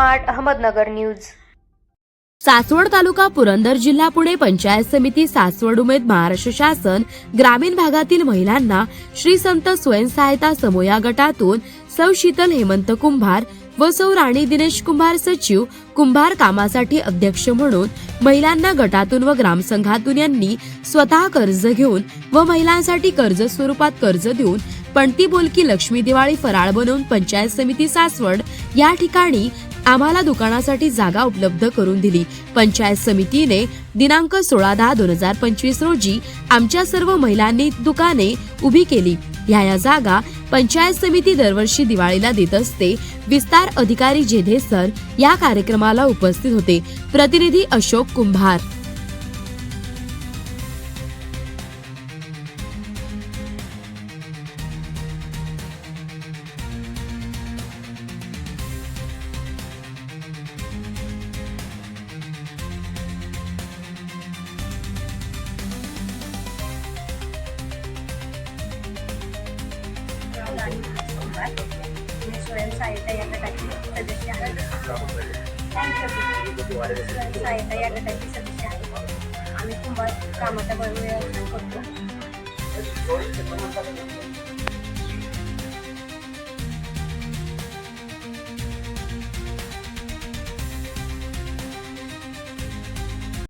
Smart Ahmednagar news. Saswad taluka Purandar जिल्हा पुणे पंचायत समिती सासवड उमेद महाराष्ट्र शासन ग्रामीण भागातील महिलांना श्री संत स्वयंसहायता समूह या गटातून सौ शीतल हेमंत कुंभार व सौ राणी दिनेश कुंभार सचिव कुंभार कामासाठी अध्यक्ष म्हणून महिलांना गटातून व ग्रामसंघातून यांनी स्वतः कर्ज घेऊन व महिलांसाठी कर्ज स्वरूपात कर्ज देऊन पणती बोलकी लक्ष्मी दिवाळी फराळ बनवून पंचायत समिती सासवड या ठिकाणी आम्हाला दुकानासाठी जागा उपलब्ध करून दिली. पंचायत समितीने दिनांक सोळा दहा दोन हजार पंचवीस रोजी आमच्या सर्व महिलांनी दुकाने उभी केली. ह्या या जागा पंचायत समिती दरवर्षी दिवाळीला देत असते. विस्तार अधिकारी जेधे सर या कार्यक्रमाला उपस्थित होते. प्रतिनिधी अशोक कुंभार. मी स्वयंसहायता या गटाची सदस्य आहे. या गटाची सदस्य आहे आम्ही कुंभार कामाचा व्यवसाय करतो.